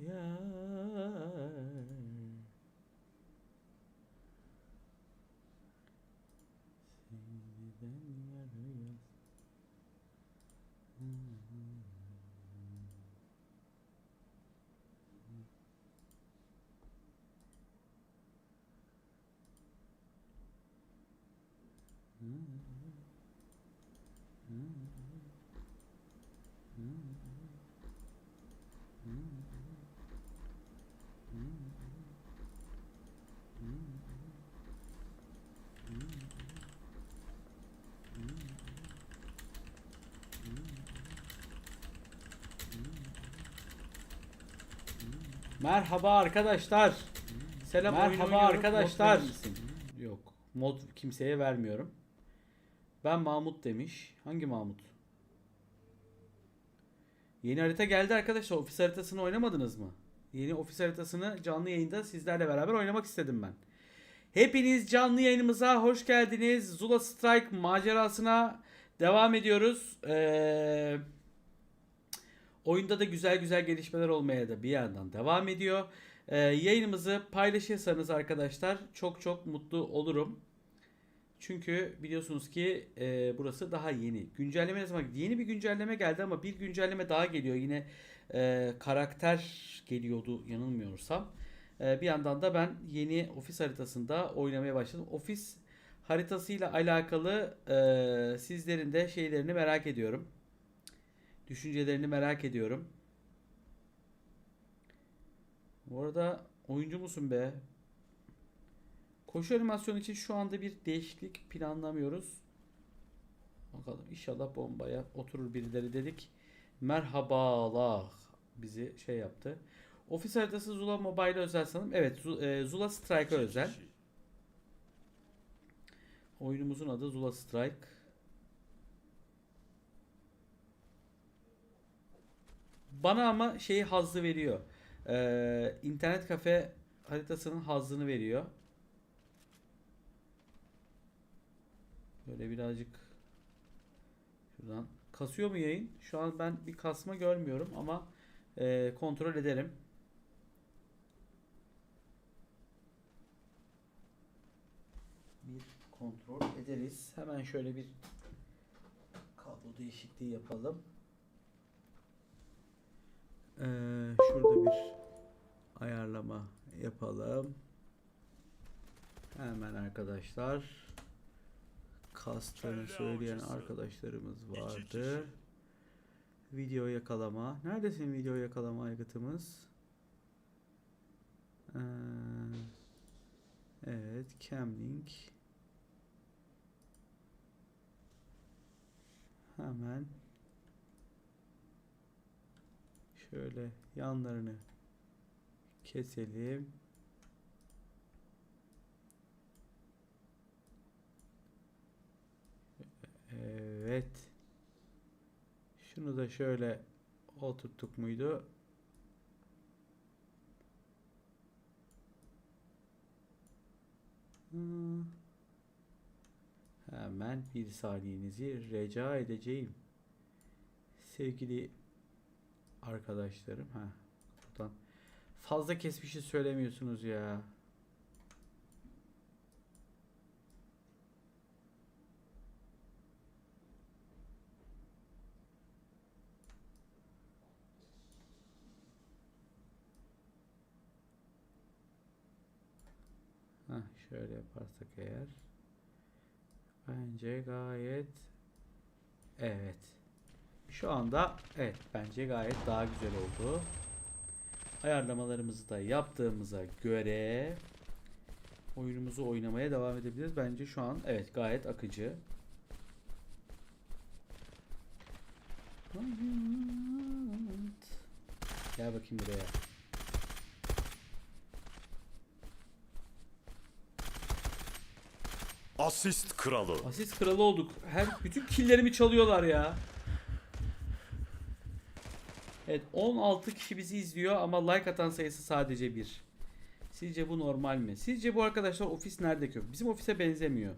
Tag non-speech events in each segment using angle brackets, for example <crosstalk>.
yeah. Merhaba arkadaşlar. Selam Merhaba arkadaşlar. Yok. Mod kimseye vermiyorum. Ben Mahmut demiş. Hangi Mahmut? Yeni harita geldi arkadaşlar. Ofis haritasını oynamadınız mı? Yeni ofis haritasını canlı yayında sizlerle beraber oynamak istedim ben. Hepiniz canlı yayınımıza hoş geldiniz. Zula Strike macerasına devam ediyoruz. Eee Oyunda da güzel güzel gelişmeler olmaya da bir yandan devam ediyor. Ee, yayınımızı paylaşırsanız arkadaşlar çok çok mutlu olurum. Çünkü biliyorsunuz ki e, burası daha yeni. Güncelleme ne zaman? Yeni bir güncelleme geldi ama bir güncelleme daha geliyor. Yine e, karakter geliyordu yanılmıyorsam. E, bir yandan da ben yeni ofis haritasında oynamaya başladım. Ofis haritasıyla alakalı e, sizlerin de şeylerini merak ediyorum. Düşüncelerini merak ediyorum. Bu arada oyuncu musun be? Koşu animasyonu için şu anda bir değişiklik planlamıyoruz. Bakalım inşallah bombaya oturur birileri dedik. Merhabalar bizi şey yaptı. Ofis haritası Zula Mobile özel sanırım. Evet e, Zula Strike'a özel. Oyunumuzun adı Zula Strike. Bana ama şeyi hazzı veriyor. Ee, internet kafe haritasının hazzını veriyor. Böyle birazcık şuradan kasıyor mu yayın? Şu an ben bir kasma görmüyorum ama e, kontrol ederim. Bir kontrol ederiz. Hemen şöyle bir kablo değişikliği yapalım. Ee, şurada bir ayarlama yapalım. Hemen arkadaşlar. Kastığını söyleyen arkadaşlarımız vardı. Video yakalama. Neredesin video yakalama aygıtımız? Ee, evet, Camlink. Hemen Şöyle yanlarını keselim. Evet. Şunu da şöyle oturttuk muydu? Hemen bir saniyenizi rica edeceğim. Sevgili arkadaşlarım. Ha. Buradan fazla kesmişi söylemiyorsunuz ya. Ha, şöyle yaparsak eğer bence gayet evet. Şu anda evet bence gayet daha güzel oldu. Ayarlamalarımızı da yaptığımıza göre oyunumuzu oynamaya devam edebiliriz. Bence şu an evet gayet akıcı. Gel bakayım buraya. Asist kralı. Asist kralı olduk. Her bütün killerimi çalıyorlar ya. Evet 16 kişi bizi izliyor ama like atan sayısı sadece 1. Sizce bu normal mi? Sizce bu arkadaşlar ofis nerede ki? Bizim ofise benzemiyor.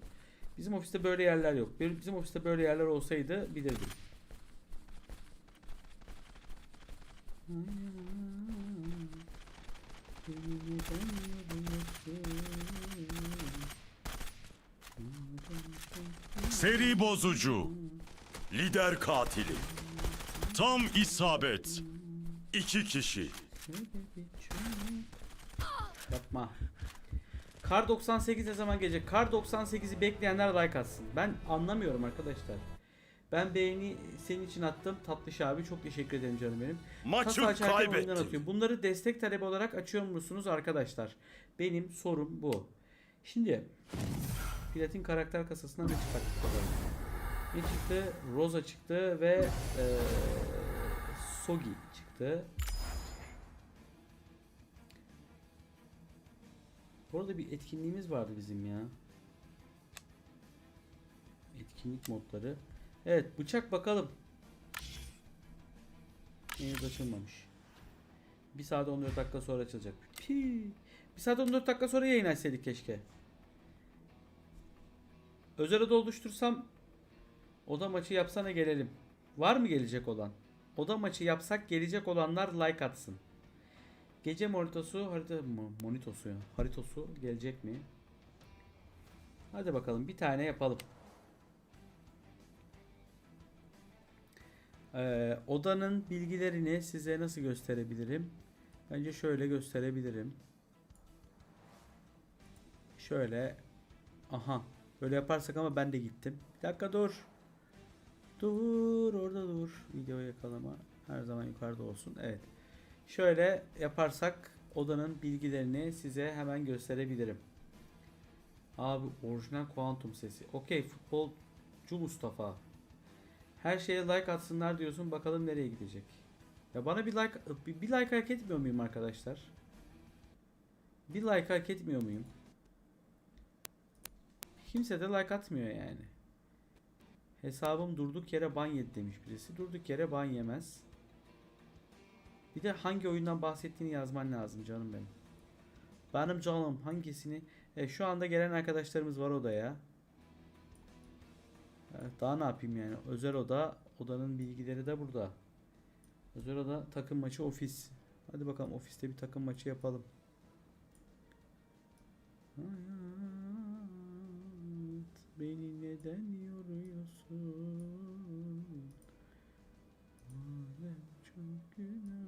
Bizim ofiste böyle yerler yok. Bizim ofiste böyle yerler olsaydı bilirdim. Seri bozucu. Lider katili. Tam isabet. İki kişi. Yapma. Kar 98 ne zaman gelecek? Kar 98'i bekleyenler like atsın. Ben anlamıyorum arkadaşlar. Ben beğeni senin için attım. Tatlış abi çok teşekkür ederim canım benim. Maçı atıyor. Bunları destek talebi olarak açıyor musunuz arkadaşlar? Benim sorum bu. Şimdi Platin karakter kasasından ne bakalım. Ne çıktı? Rosa çıktı ve eee Sogi çıktı. Bu arada bir etkinliğimiz vardı bizim ya. Etkinlik modları. Evet bıçak bakalım. Henüz açılmamış. 1 saat 14 dakika sonra açılacak. Pi. 1 saat 14 dakika sonra yayın açsaydık keşke. Özel oda oluştursam oda maçı yapsana gelelim. Var mı gelecek olan? Oda maçı yapsak gelecek olanlar like atsın. Gece monitosu harita mo- monitosu ya. Haritosu gelecek mi? Hadi bakalım bir tane yapalım. Ee, odanın bilgilerini size nasıl gösterebilirim? Bence şöyle gösterebilirim. Şöyle. Aha. Böyle yaparsak ama ben de gittim. Bir dakika dur. Dur orada dur. Video yakalama her zaman yukarıda olsun. Evet. Şöyle yaparsak odanın bilgilerini size hemen gösterebilirim. Abi orijinal kuantum sesi. Okey futbolcu Mustafa. Her şeye like atsınlar diyorsun bakalım nereye gidecek. Ya bana bir like bir, bir like hak etmiyor muyum arkadaşlar? Bir like hak etmiyor muyum? Kimse de like atmıyor yani. Hesabım durduk yere ban yedi demiş birisi. Durduk yere ban yemez. Bir de hangi oyundan bahsettiğini yazman lazım canım benim. Benim canım hangisini? E, şu anda gelen arkadaşlarımız var odaya. Evet, daha ne yapayım yani? Özel oda, odanın bilgileri de burada. Özel oda takım maçı ofis. Hadi bakalım ofiste bir takım maçı yapalım. Beni neden yoruyorsun? Madem çok günah,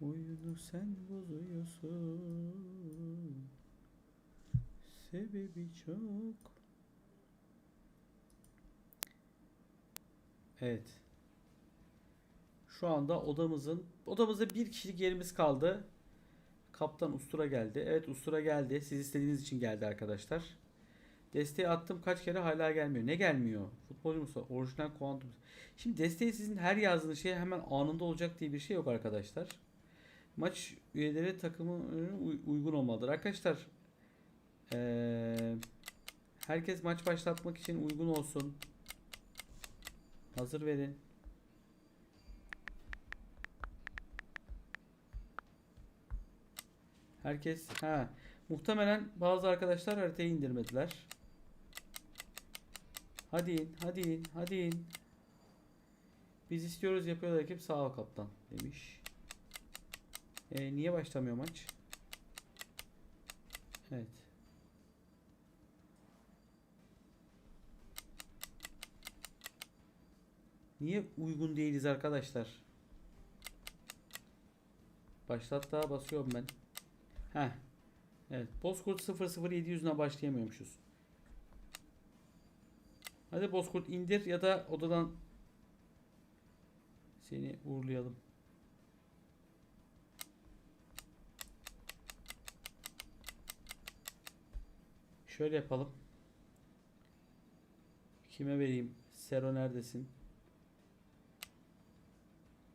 oyunu sen bozuyorsun. Sebebi çok. Evet. Şu anda odamızın odamızda bir kişilik yerimiz kaldı. Kaptan Ustura geldi. Evet Ustura geldi. Siz istediğiniz için geldi arkadaşlar. Desteği attım kaç kere hala gelmiyor. Ne gelmiyor? Futbolcu musun? Orijinal kuantum. Şimdi desteği sizin her yazdığınız şey hemen anında olacak diye bir şey yok arkadaşlar. Maç üyeleri takımı uygun olmalıdır. Arkadaşlar eee, herkes maç başlatmak için uygun olsun. Hazır verin. Herkes ha muhtemelen bazı arkadaşlar haritayı indirmediler. Hadi in, hadi in, hadi in. Biz istiyoruz yapıyorlar ekip sağ ol kaptan demiş. E, niye başlamıyor maç? Evet. Niye uygun değiliz arkadaşlar? Başlat daha basıyorum ben. Heh. Evet. Bozkurt 00700'üne başlayamıyormuşuz. Hadi Bozkurt indir ya da odadan seni uğurlayalım. Şöyle yapalım. Kime vereyim? Sero neredesin?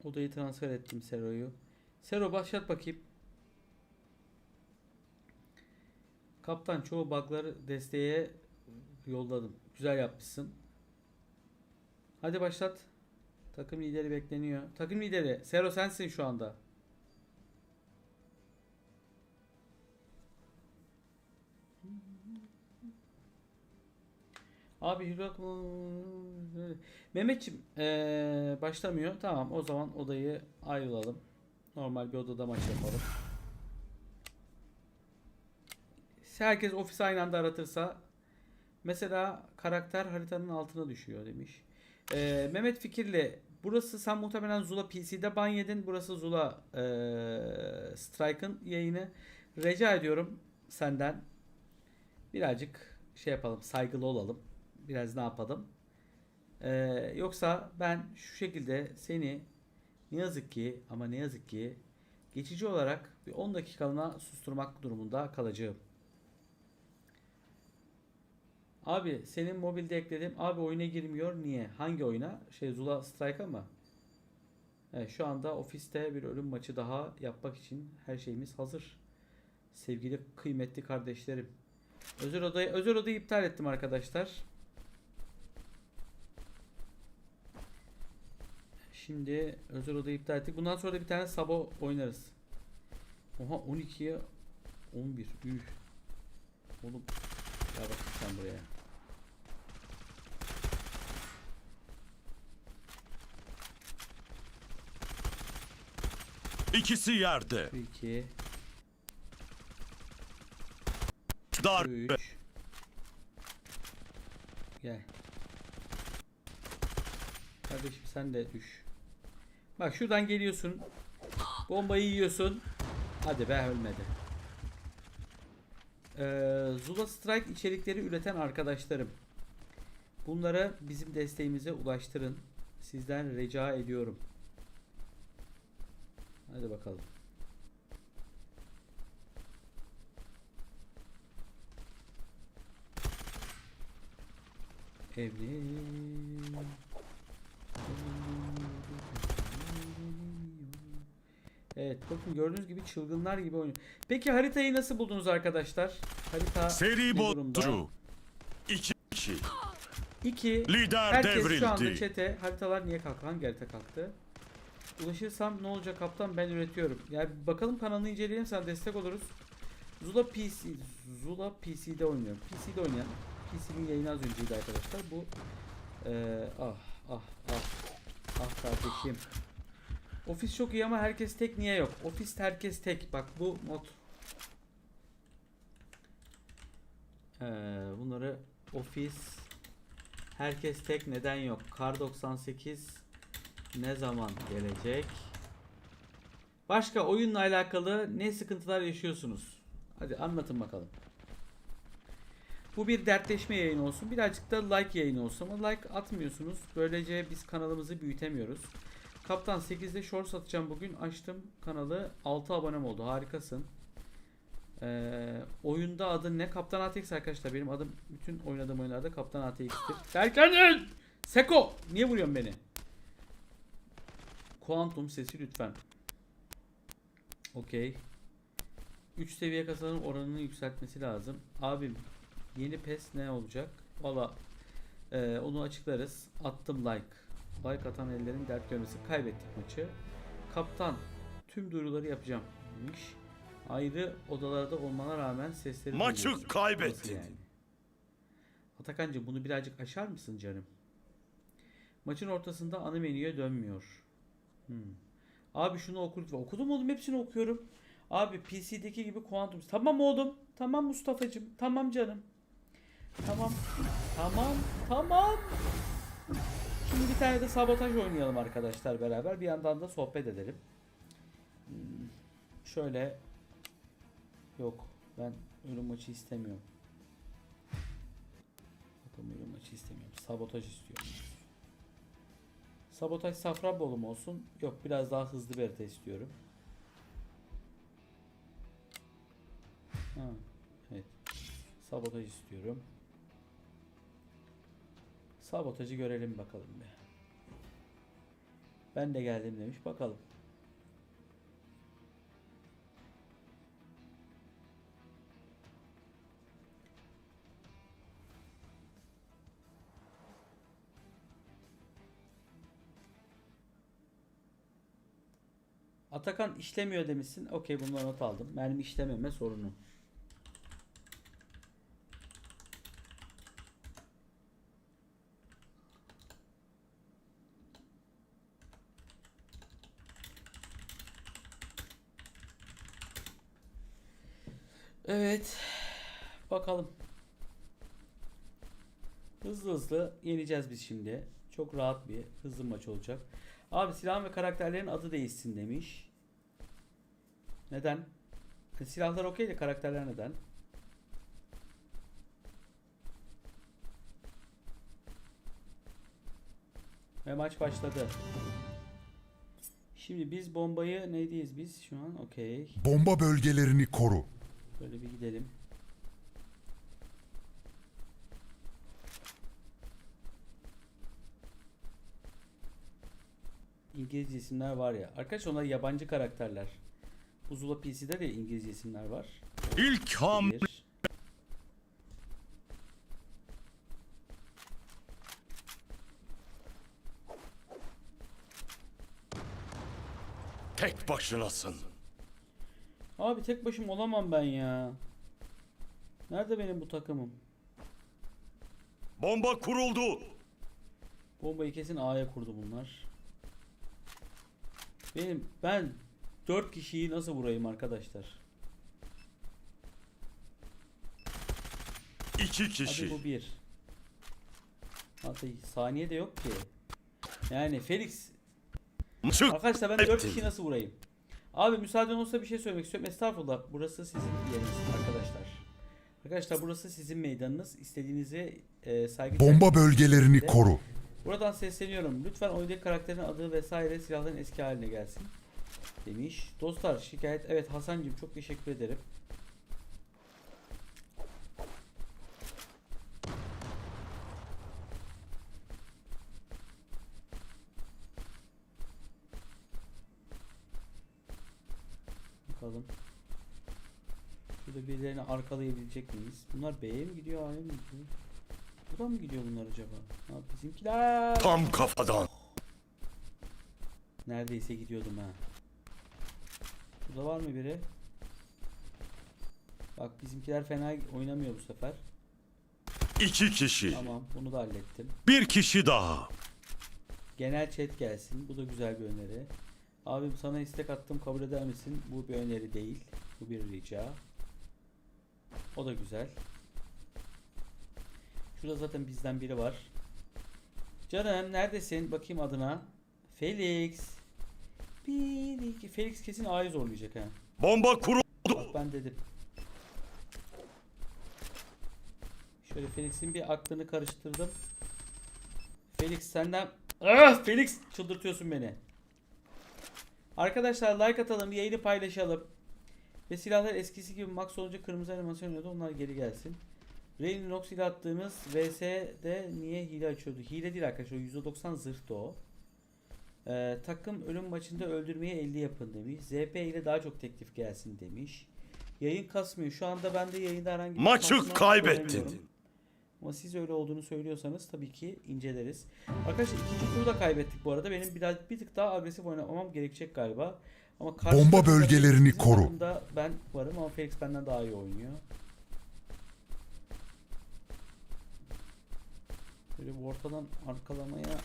Odayı transfer ettim Sero'yu. Sero başlat bakayım. Kaptan çoğu bug'ları desteğe yolladım. Güzel yapmışsın. Hadi başlat. Takım lideri bekleniyor. Takım lideri Sero sensin şu anda. Abi Hürak Mehmetçim eee, başlamıyor. Tamam o zaman odayı ayrılalım. Normal bir odada maç yapalım. Herkes ofis aynı anda aratırsa mesela karakter haritanın altına düşüyor demiş. Ee, Mehmet Fikirli burası sen muhtemelen Zula PC'de ban yedin. Burası Zula ee, Strike'ın yayını. Rica ediyorum senden birazcık şey yapalım saygılı olalım. Biraz ne yapalım. Ee, yoksa ben şu şekilde seni ne yazık ki ama ne yazık ki geçici olarak bir 10 dakikalığına susturmak durumunda kalacağım. Abi senin mobilde ekledim. Abi oyuna girmiyor. Niye? Hangi oyuna? Şey Zula Strike'a mı? Evet, şu anda ofiste bir ölüm maçı daha yapmak için her şeyimiz hazır. Sevgili kıymetli kardeşlerim. Özel odayı özel odayı iptal ettim arkadaşlar. Şimdi özel odayı iptal ettik. Bundan sonra da bir tane Sabo oynarız. Oha 12'ye 11. Üf. Oğlum ya bak sen buraya. İkisi yerde. 2 Darbe. 3 Gel. Kardeşim sen de düş. Bak şuradan geliyorsun. Bombayı yiyorsun. Hadi be ölmedi. Ee, Zula Strike içerikleri üreten arkadaşlarım. Bunlara bizim desteğimize ulaştırın. Sizden rica ediyorum. Hadi bakalım. Evli. Evet bakın gördüğünüz gibi çılgınlar gibi oynuyor. Peki haritayı nasıl buldunuz arkadaşlar? Harita Seri. İki kişi. 2 Lider Herkes şu anda devrildi. çete haritalar niye kalktı? Hangi harita kalktı? Ulaşırsam ne olacak kaptan ben üretiyorum. Yani bakalım kanalını inceleyelim sen destek oluruz. Zula PC Zula PC'de oynuyorum. PC'de oynayan PC'nin yayını az önceydi arkadaşlar. Bu eee, ah ah ah ah kardeşim. Ofis çok iyi ama herkes tek niye yok? Ofis herkes tek. Bak bu mod. Eee, bunları ofis Herkes tek neden yok? Kar 98 ne zaman gelecek? Başka oyunla alakalı ne sıkıntılar yaşıyorsunuz? Hadi anlatın bakalım. Bu bir dertleşme yayını olsun. Birazcık da like yayını olsun ama like atmıyorsunuz. Böylece biz kanalımızı büyütemiyoruz. Kaptan 8'de short satacağım bugün. Açtım kanalı. 6 abonem oldu. Harikasın. Ee, oyunda adın ne? Kaptan ATX arkadaşlar. Benim adım bütün oynadığım oyunlarda Kaptan ATX'tir. Derken Seko! Niye vuruyorsun beni? Kuantum sesi lütfen. Okey. 3 seviye kasanın oranını yükseltmesi lazım. Abim yeni PES ne olacak? Valla e, onu açıklarız. Attım like. Like atan ellerin dert görmesi. Kaybettik maçı. Kaptan tüm duyuruları yapacağım demiş. Ayrı odalarda olmana rağmen sesleri Maçı duyuyorsun. kaybettin. Nasıl yani? Atakancığım bunu birazcık aşar mısın canım? Maçın ortasında ana menüye dönmüyor. Hmm. Abi şunu oku lütfen. Okudum oğlum hepsini okuyorum. Abi PC'deki gibi kuantum. Tamam oğlum. Tamam Mustafa'cığım. Tamam canım. Tamam. Tamam. Tamam. Şimdi bir tane de sabotaj oynayalım arkadaşlar beraber. Bir yandan da sohbet edelim. Hmm, Şöyle. Yok. Ben ölüm maçı istemiyorum. Bakın ölüm maçı istemiyorum. Sabotaj istiyorum. Sabotaj Safranbolu mu olsun? Yok biraz daha hızlı bir harita istiyorum. Ha, evet. Sabotaj istiyorum. Sabotajı görelim bakalım be. Ben de geldim demiş. Bakalım. Atakan işlemiyor demişsin. Okey bundan not aldım. Mermi işlememe sorunu. Evet. Bakalım. Hızlı hızlı yeneceğiz biz şimdi. Çok rahat bir hızlı maç olacak. Abi silah ve karakterlerin adı değişsin demiş. Neden? E, Silahlar okey de karakterler neden? Ve maç başladı. Şimdi biz bombayı neydeyiz biz şu an? Okey. Bomba bölgelerini koru. Böyle bir gidelim. İngilizce isimler var ya. Arkadaş onlar yabancı karakterler. Bu Zula PC'de de İngilizce isimler var. İlk ham Bir. tek başınasın. Abi tek başım olamam ben ya. Nerede benim bu takımım? Bomba kuruldu. Bombayı kesin A'ya kurdu bunlar. Benim ben 4 kişiyi nasıl vurayım arkadaşlar? İki Hadi kişi. bu bir. Hadi saniye de yok ki. Yani Felix Çık. arkadaşlar ben 4 Ettim. kişi nasıl vurayım? Abi müsaaden olsa bir şey söylemek istiyorum. Estağfurullah. Burası sizin yeriniz arkadaşlar. Arkadaşlar burası sizin meydanınız. İstediğinizi e, saygı Bomba bölgelerini koru. Buradan sesleniyorum. Lütfen oyundaki karakterin adı vesaire silahların eski haline gelsin. Demiş. Dostlar şikayet. Evet Hasan'cığım çok teşekkür ederim. Bakalım. Şurada birilerini arkalayabilecek miyiz? Bunlar B'ye mi gidiyor A'ya mı gidiyor? Buradan mı gidiyor bunlar acaba? Ha, bizimkiler. Tam kafadan. Neredeyse gidiyordum ha. Burada var mı biri? Bak bizimkiler fena oynamıyor bu sefer. İki kişi. Tamam bunu da hallettim. Bir kişi daha. Genel chat gelsin. Bu da güzel bir öneri. Abim sana istek attım kabul eder misin? Bu bir öneri değil. Bu bir rica. O da güzel. Şurada zaten bizden biri var. Canım neredesin? Bakayım adına. Felix. Bir iki. Felix kesin A'yı zorlayacak ha. Bomba kuruldu. Ben dedim. Şöyle Felix'in bir aklını karıştırdım. Felix senden... Ah Felix çıldırtıyorsun beni. Arkadaşlar like atalım, yayını paylaşalım. Ve silahlar eskisi gibi max olunca kırmızı animasyon oluyordu. Onlar geri gelsin. Rain Nox ile attığımız VS'de niye hile açıyordu? Hile değil arkadaşlar. o %90 zırhtı o. Ee, takım ölüm maçında öldürmeye 50 yapın demiş. ZP ile daha çok teklif gelsin demiş. Yayın kasmıyor. Şu anda ben de yayında herhangi bir Maçı kaybettin. Ama siz öyle olduğunu söylüyorsanız tabii ki inceleriz. Arkadaşlar ikinci turu da kaybettik bu arada. Benim biraz bir tık daha agresif oynamam gerekecek galiba. Ama Bomba bölgelerini koru. ben varım ama Felix benden daha iyi oynuyor. Böyle bu ortadan arkalamaya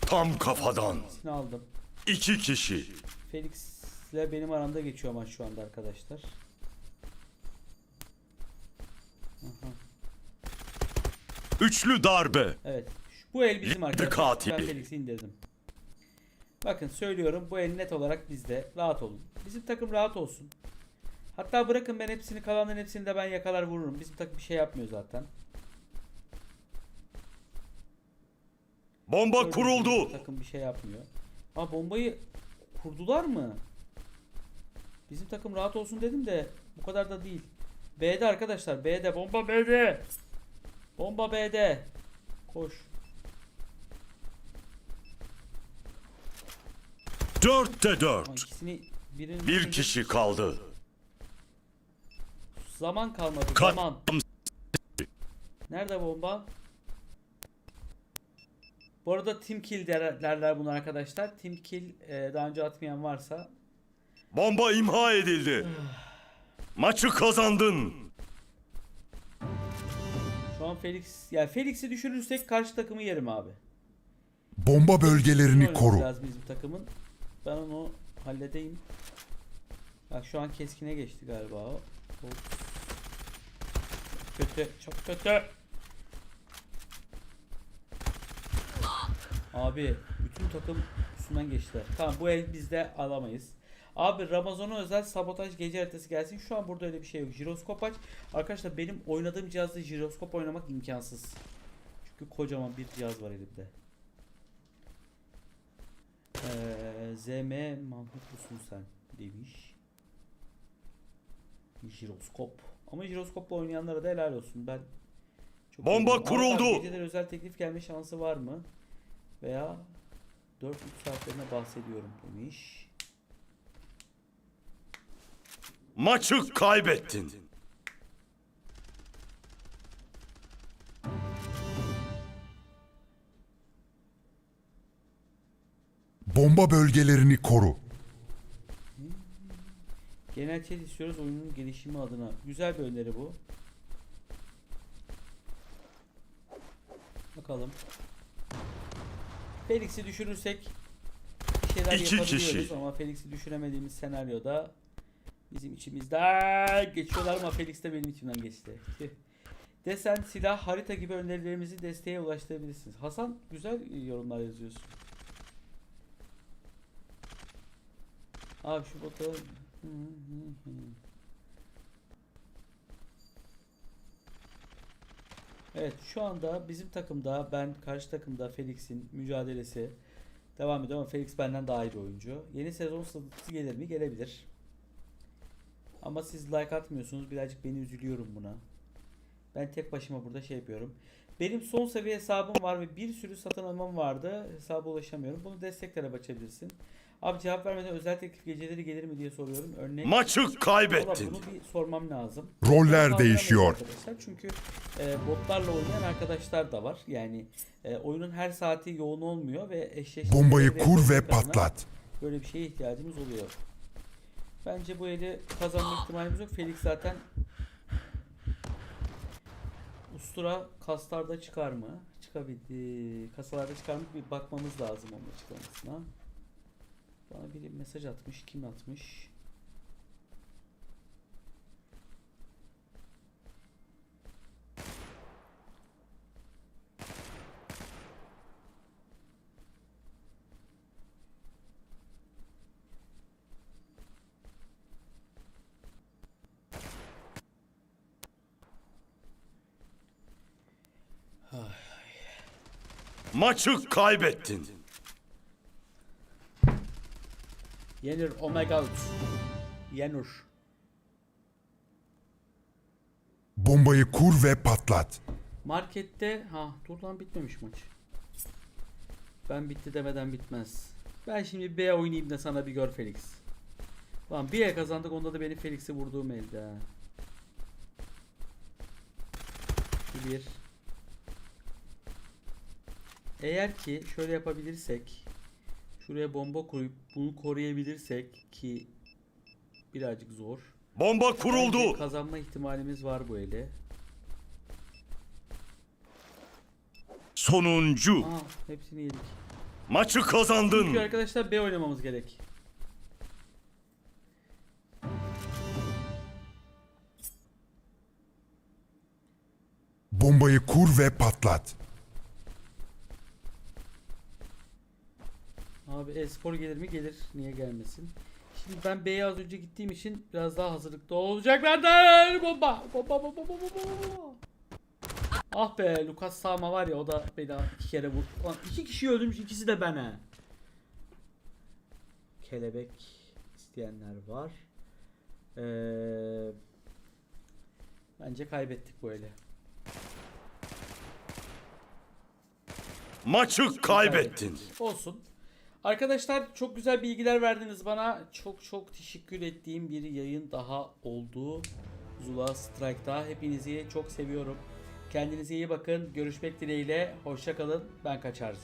Tam kafadan. ikisini aldım. İki kişi. Felix ile benim aramda geçiyor maç şu anda arkadaşlar. Aha. Üçlü darbe. Evet. şu- Bu el bizim Lider arkadaşlar. katili. Ben Felix'i indirdim. Bakın söylüyorum bu el net olarak bizde. Rahat olun. Bizim takım rahat olsun. Hatta bırakın ben hepsini kalanların hepsini de ben yakalar vururum. Bizim takım bir şey yapmıyor zaten. Bomba Gördüğünüz gibi kuruldu. Takım bir şey yapmıyor. Aa bombayı kurdular mı? Bizim takım rahat olsun dedim de bu kadar da değil. B'de arkadaşlar B'de bomba B'de. Bomba B'de. Koş. Dörtte Ama dört. ikisini birinin Bir kişi kaldı. Zaman kalmadı. Kat- Zaman. Nerede bomba? Bu arada team kill der, derler bunu arkadaşlar. Team kill e, daha önce atmayan varsa Bomba imha edildi. <sighs> Maçı kazandın. şu an Felix yani Felix'i düşürürsek karşı takımı yerim abi. Bomba bölgelerini koru. lazım bizim takımın. Ben onu halledeyim. Bak şu an keskine geçti galiba o. Hop. Çok kötü, çok kötü. Abi bütün takım üstünden geçtiler. Tamam bu el bizde alamayız. Abi Ramazan'a özel sabotaj gece haritası gelsin. Şu an burada öyle bir şey yok. Jiroskop aç. Arkadaşlar benim oynadığım cihazda jiroskop oynamak imkansız. Çünkü kocaman bir cihaz var elimde. Ee, ZM Mahmut musun sen demiş. Jiroskop. Ama jiroskopla oynayanlara da helal olsun. Ben çok Bomba kuruldu. Geceleri özel teklif gelme şansı var mı? Veya 4-3 saatlerine bahsediyorum demiş. Maçı kaybettin. Bomba bölgelerini koru. Genel chat istiyoruz oyunun gelişimi adına. Güzel bir öneri bu. Bakalım. Felix'i düşürürsek bir şeyler İki yapabiliyoruz kişi. ama Felix'i düşüremediğimiz senaryoda bizim içimizden geçiyorlar ama Felix de benim içimden geçti. Desen, silah, harita gibi önerilerimizi desteğe ulaştırabilirsiniz. Hasan güzel yorumlar yazıyorsun. Abi şu bota Evet şu anda bizim takımda ben karşı takımda Felix'in mücadelesi devam ediyor ama Felix benden daha iyi oyuncu. Yeni sezon statüsü gelir mi? Gelebilir. Ama siz like atmıyorsunuz. Birazcık beni üzülüyorum buna. Ben tek başıma burada şey yapıyorum. Benim son seviye hesabım var ve bir sürü satın almam vardı. Hesaba ulaşamıyorum. Bunu desteklere açabilirsin. Abi cevap vermeden özel teklif geceleri gelir mi diye soruyorum. Örnek Maçı kaybettin. bunu bir sormam lazım. Roller Kavrayamayız değişiyor. Arkadaşlar. Çünkü e, botlarla oynayan arkadaşlar da var. Yani e, oyunun her saati yoğun olmuyor ve eşleştirmeleri Bombayı kur ve patlat. Böyle bir şeye ihtiyacımız oluyor. Bence bu eli kazanma ihtimalimiz yok. Felix zaten Ustura kaslarda çıkar mı? Çıkabildi. Kasalarda çıkar mı? Bir bakmamız lazım onun açıklamasına. Bana biri mesaj atmış. Kim atmış? Maçı kaybettin. Yenir Omega 3. Yenir. Bombayı kur ve patlat. Markette ha dur lan bitmemiş maç. Ben bitti demeden bitmez. Ben şimdi B oynayayım da sana bir gör Felix. Lan el kazandık onda da benim Felix'i vurduğum elde ha. Bir. Eğer ki şöyle yapabilirsek şuraya bomba koyup bunu koruyabilirsek ki birazcık zor. Bomba Bence kuruldu. Kazanma ihtimalimiz var bu ele. Sonuncu. Aa hepsini yedik. Maçı Çünkü kazandın. arkadaşlar B oynamamız gerek. Bombayı kur ve patlat. Abi e-spor gelir mi? Gelir. Niye gelmesin? Şimdi ben B'ye az önce gittiğim için biraz daha hazırlıklı olacaklardır. Bomba! Bomba bomba bomba bomba. Ah be Lucas Sama var ya o da beni iki kere vurdu. Lan iki kişi öldürmüş ikisi de ben he. Kelebek isteyenler var. Ee, bence kaybettik bu ele. Maçı kaybettin. Olsun. Arkadaşlar çok güzel bilgiler verdiniz bana. Çok çok teşekkür ettiğim bir yayın daha oldu. Zula Strike'da. Hepinizi çok seviyorum. Kendinize iyi bakın. Görüşmek dileğiyle. Hoşça kalın. Ben kaçar.